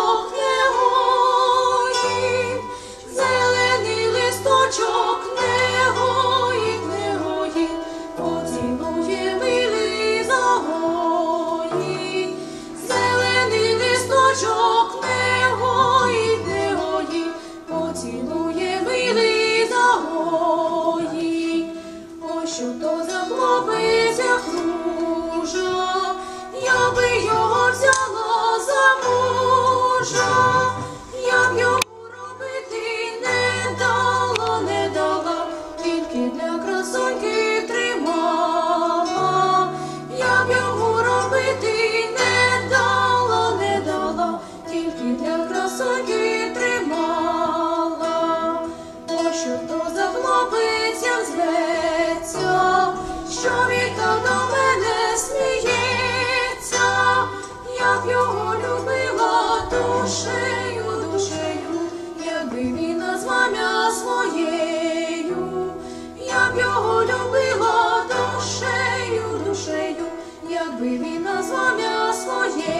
Oh, зветься, що він до мене сміється, я б його любила душею, душею, якби він назвав я своєю, я б його любила душею, душею, якби він назвав я своєю.